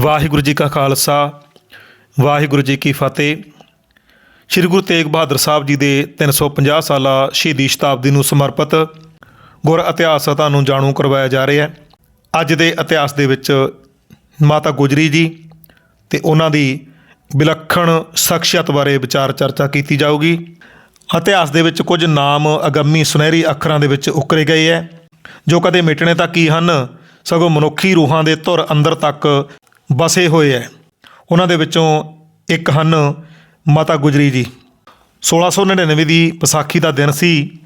ਵਾਹਿਗੁਰੂ ਜੀ ਕਾ ਖਾਲਸਾ, ਵਾਹਿਗੁਰੂ ਜੀ ਕੀ ਫਤਿਹ। ਸ੍ਰੀ ਗੁਰੂ ਤੇਗ ਬਹਾਦਰ ਸਾਹਿਬ ਜੀ ਦੇ 350 ਸਾਲਾ ਸ਼ਹੀਦੀ ਸ਼ਤਾਬਦੀ ਨੂੰ ਸਮਰਪਿਤ ਗੁਰ ਇਤਿਹਾਸ ਤੁਹਾਨੂੰ ਜਾਣੂ ਕਰਵਾਇਆ ਜਾ ਰਿਹਾ ਹੈ। ਅੱਜ ਦੇ ਇਤਿਹਾਸ ਦੇ ਵਿੱਚ ਮਾਤਾ ਗੁਜਰੀ ਜੀ ਤੇ ਉਹਨਾਂ ਦੀ ਵਿਲੱਖਣ ਸ਼ਖਸੀਅਤ ਬਾਰੇ ਵਿਚਾਰ ਚਰਚਾ ਕੀਤੀ ਜਾਊਗੀ। ਇਤਿਹਾਸ ਦੇ ਵਿੱਚ ਕੁਝ ਨਾਮ ਅਗੰਮੀ ਸੁਨਹਿਰੀ ਅੱਖਰਾਂ ਦੇ ਵਿੱਚ ਉਕਰੇ ਗਏ ਹੈ, ਜੋ ਕਦੇ ਮਿਟਣੇ ਤੱਕ ਹੀ ਹਨ? ਸਗੋਂ ਮਨੁੱਖੀ ਰੂਹਾਂ ਦੇ ਧੁਰ ਅੰਦਰ ਤੱਕ ਵਸੇ ਹੋਏ ਹੈ ਉਹਨਾਂ ਦੇ ਵਿੱਚੋਂ ਇੱਕ ਹਨ ਮਾਤਾ ਗੁਜਰੀ ਜੀ। 1699 ਦੀ ਵਿਸਾਖੀ ਦਾ ਦਿਨ ਸੀ।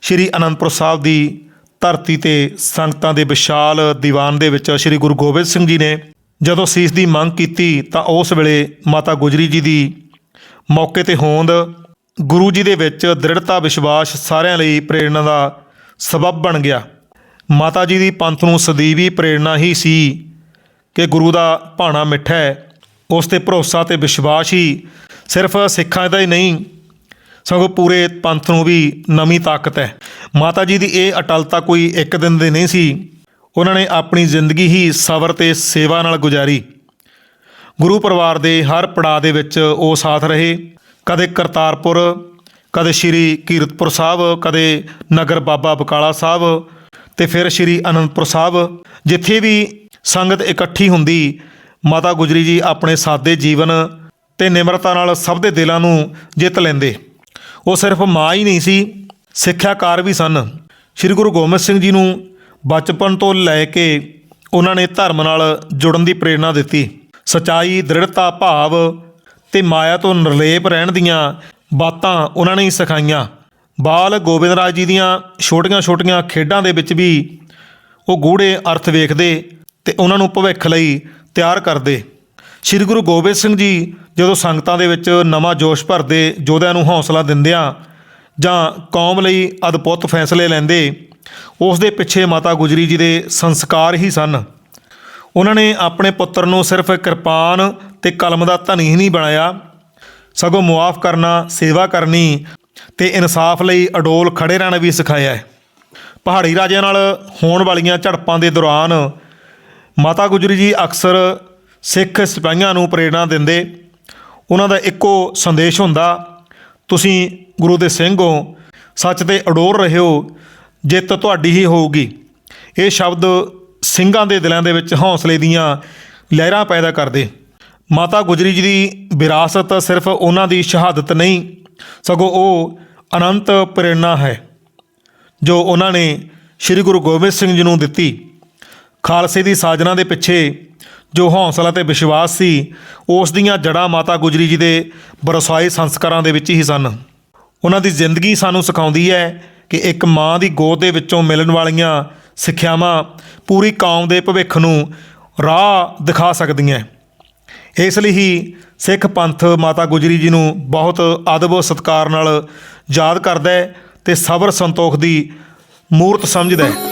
ਸ਼੍ਰੀ ਅਨੰਦਪੁਰ ਸਾਹਿਬ ਦੀ ਧਰਤੀ ਤੇ ਸੰਗਤਾਂ ਦੇ ਵਿਸ਼ਾਲ ਦੀਵਾਨ ਦੇ ਵਿੱਚ ਸ਼੍ਰੀ ਗੁਰੂ ਗੋਬਿੰਦ ਸਿੰਘ ਜੀ ਨੇ ਜਦੋਂ ਸੀਸ ਦੀ ਮੰਗ ਕੀਤੀ ਤਾਂ ਉਸ ਵੇਲੇ ਮਾਤਾ ਗੁਜਰੀ ਜੀ ਦੀ ਮੌਕੇ ਤੇ ਹੋਂਦ ਗੁਰੂ ਜੀ ਦੇ ਵਿੱਚ ਦ੍ਰਿੜਤਾ ਵਿਸ਼ਵਾਸ ਸਾਰਿਆਂ ਲਈ ਪ੍ਰੇਰਣਾ ਦਾ ਸਬਬ ਬਣ ਗਿਆ। ਮਾਤਾ ਜੀ ਦੀ ਪੰਥ ਨੂੰ ਸਦੀਵੀ ਪ੍ਰੇਰਣਾ ਹੀ ਸੀ। ਕਿ ਗੁਰੂ ਦਾ ਭਾਣਾ ਮਿੱਠਾ ਹੈ, ਉਸ ਤੇ ਭਰੋਸਾ ਤੇ ਵਿਸ਼ਵਾਸ ਹੀ ਸਿਰਫ ਸਿੱਖਾਂ ਦਾ ਹੀ ਨਹੀਂ, ਸਗੋਂ ਪੂਰੇ ਪੰਥ ਨੂੰ ਵੀ ਨਵੀਂ ਤਾਕਤ ਹੈ। ਮਾਤਾ ਜੀ ਦੀ ਇਹ ਅਟਲਤਾ ਕੋਈ ਇੱਕ ਦਿਨ ਦੀ ਨਹੀਂ ਸੀ। ਉਹਨਾਂ ਨੇ ਆਪਣੀ ਜ਼ਿੰਦਗੀ ਹੀ ਸਬਰ ਤੇ ਸੇਵਾ ਨਾਲ ਗੁਜ਼ਾਰੀ। ਗੁਰੂ ਪਰਿਵਾਰ ਦੇ ਹਰ ਪੜਾਅ ਦੇ ਵਿੱਚ ਉਹ ਸਾਥ ਰਹੇ। ਕਦੇ ਕਰਤਾਰਪੁਰ, ਕਦੇ ਸ਼੍ਰੀ ਕੀਰਤਪੁਰ ਸਾਹਿਬ, ਕਦੇ ਨਗਰ ਬਾਬਾ ਬਕਾਲਾ ਸਾਹਿਬ ਤੇ ਫਿਰ ਸ਼੍ਰੀ ਅਨੰਦਪੁਰ ਸਾਹਿਬ, ਜਿੱਥੇ ਵੀ ਸੰਗਤ ਇਕੱਠੀ ਹੁੰਦੀ ਮਾਤਾ ਗੁਜਰੀ ਜੀ ਆਪਣੇ ਸਾਦੇ ਜੀਵਨ ਤੇ ਨਿਮਰਤਾ ਨਾਲ ਸਭ ਦੇ ਦਿਲਾਂ ਨੂੰ ਜਿੱਤ ਲੈਂਦੇ। ਉਹ ਸਿਰਫ ਮਾਂ ਹੀ ਨਹੀਂ ਸੀ, ਸਿੱਖਿਆਕਾਰ ਵੀ ਸਨ। ਸ੍ਰੀ ਗੁਰੂ ਗੋਬਿੰਦ ਸਿੰਘ ਜੀ ਨੂੰ ਬਚਪਨ ਤੋਂ ਲੈ ਕੇ ਉਹਨਾਂ ਨੇ ਧਰਮ ਨਾਲ ਜੁੜਨ ਦੀ ਪ੍ਰੇਰਣਾ ਦਿੱਤੀ। ਸਚਾਈ, ਦ੍ਰਿੜਤਾ, ਭਾਵ ਤੇ ਮਾਇਆ ਤੋਂ ਨਿਰਲੇਪ ਰਹਿਣ ਦੀਆਂ ਬਾਤਾਂ ਉਹਨਾਂ ਨੇ ਹੀ ਸਿਖਾਈਆਂ। ਬਾਲ ਗੋਬਿੰਦ ਰਾਜ ਜੀ ਦੀਆਂ ਛੋਟੀਆਂ-ਛੋਟੀਆਂ ਖੇਡਾਂ ਦੇ ਵਿੱਚ ਵੀ ਉਹ ਗੂੜੇ ਅਰਥ ਵੇਖਦੇ ਤੇ ਉਹਨਾਂ ਨੂੰ ਭਵਿੱਖ ਲਈ ਤਿਆਰ ਕਰਦੇ। ਸ੍ਰੀ ਗੁਰੂ ਗੋਬਿੰਦ ਸਿੰਘ ਜੀ ਜਦੋਂ ਸੰਗਤਾਂ ਦੇ ਵਿੱਚ ਨਵਾਂ ਜੋਸ਼ ਭਰਦੇ, ਯੋਧਿਆਂ ਨੂੰ ਹੌਸਲਾ ਦਿੰਦਿਆਂ ਜਾਂ ਕੌਮ ਲਈ ਅਦਭੁਤ ਫੈਸਲੇ ਲੈਂਦੇ, ਉਸ ਦੇ ਪਿੱਛੇ ਮਾਤਾ ਗੁਜਰੀ ਜੀ ਦੇ ਸੰਸਕਾਰ ਹੀ ਸਨ। ਉਹਨਾਂ ਨੇ ਆਪਣੇ ਪੁੱਤਰ ਨੂੰ ਸਿਰਫ ਕਿਰਪਾਨ ਤੇ ਕਲਮ ਦਾ ਧਨੀ ਹੀ ਨਹੀਂ ਬਣਾਇਆ। ਸਗੋਂ ਮੁਆਫ ਕਰਨਾ, ਸੇਵਾ ਕਰਨੀ ਤੇ ਇਨਸਾਫ ਲਈ ਅਡੋਲ ਖੜੇ ਰਹਿਣਾ ਵੀ ਸਿਖਾਇਆ ਹੈ। ਪਹਾੜੀ ਰਾਜਿਆਂ ਨਾਲ ਹੋਣ ਵਾਲੀਆਂ ਝੜਪਾਂ ਦੇ ਦੌਰਾਨ ਮਾਤਾ ਗੁਜਰੀ ਜੀ ਅਕਸਰ ਸਿੱਖ ਸਿਪਾਹੀਆਂ ਨੂੰ ਪ੍ਰੇਰਣਾ ਦਿੰਦੇ। ਉਹਨਾਂ ਦਾ ਇੱਕੋ ਸੰਦੇਸ਼ ਹੁੰਦਾ, ਤੁਸੀਂ ਗੁਰੂ ਦੇ ਸਿੰਘ ਹੋ, ਸੱਚ ਤੇ ਅਡੋਰ ਰਹੇ ਹੋ, ਜਿੱਤ ਤੁਹਾਡੀ ਹੀ ਹੋਊਗੀ। ਇਹ ਸ਼ਬਦ ਸਿੰਘਾਂ ਦੇ ਦਿਲਾਂ ਦੇ ਵਿੱਚ ਹੌਸਲੇ ਦੀਆਂ ਲਹਿਰਾਂ ਪੈਦਾ ਕਰਦੇ। ਮਾਤਾ ਗੁਜਰੀ ਜੀ ਦੀ ਵਿਰਾਸਤ ਸਿਰਫ ਉਹਨਾਂ ਦੀ ਸ਼ਹਾਦਤ ਨਹੀਂ, ਸਗੋਂ ਉਹ ਅਨੰਤ ਪ੍ਰੇਰਣਾ ਹੈ, ਜੋ ਉਹਨਾਂ ਨੇ ਸ੍ਰੀ ਗੁਰੂ ਗੋਬਿੰਦ ਸਿੰਘ ਜੀ ਨੂੰ ਦਿੱਤੀ। ਖਾਲਸੇ ਦੀ ਸਾਜਨਾ ਦੇ ਪਿੱਛੇ ਜੋ ਹੌਸਲਾ ਤੇ ਵਿਸ਼ਵਾਸ ਸੀ, ਉਸ ਦੀਆਂ ਜੜ੍ਹਾਂ ਮਾਤਾ ਗੁਜਰੀ ਜੀ ਦੇ ਬਰਸਾਏ ਸੰਸਕਾਰਾਂ ਦੇ ਵਿੱਚ ਹੀ ਸਨ। ਉਹਨਾਂ ਦੀ ਜ਼ਿੰਦਗੀ ਸਾਨੂੰ ਸਿਖਾਉਂਦੀ ਹੈ ਕਿ ਇੱਕ ਮਾਂ ਦੀ ਗੋਦ ਦੇ ਵਿੱਚੋਂ ਮਿਲਣ ਵਾਲੀਆਂ ਸਿੱਖਿਆਵਾਂ ਪੂਰੀ ਕੌਮ ਦੇ ਭਵਿੱਖ ਨੂੰ ਰਾਹ ਦਿਖਾ ਸਕਦੀਆਂ ਇਸ ਲਈ ਹੀ ਸਿੱਖ ਪੰਥ ਮਾਤਾ ਗੁਜਰੀ ਜੀ ਨੂੰ ਬਹੁਤ ਅਦਬ ਸਤਿਕਾਰ ਨਾਲ ਯਾਦ ਕਰਦਾ ਹੈ ਤੇ ਸਬਰ ਸੰਤੋਖ ਦੀ ਮੂਰਤ ਸਮਝਦਾ ਹੈ।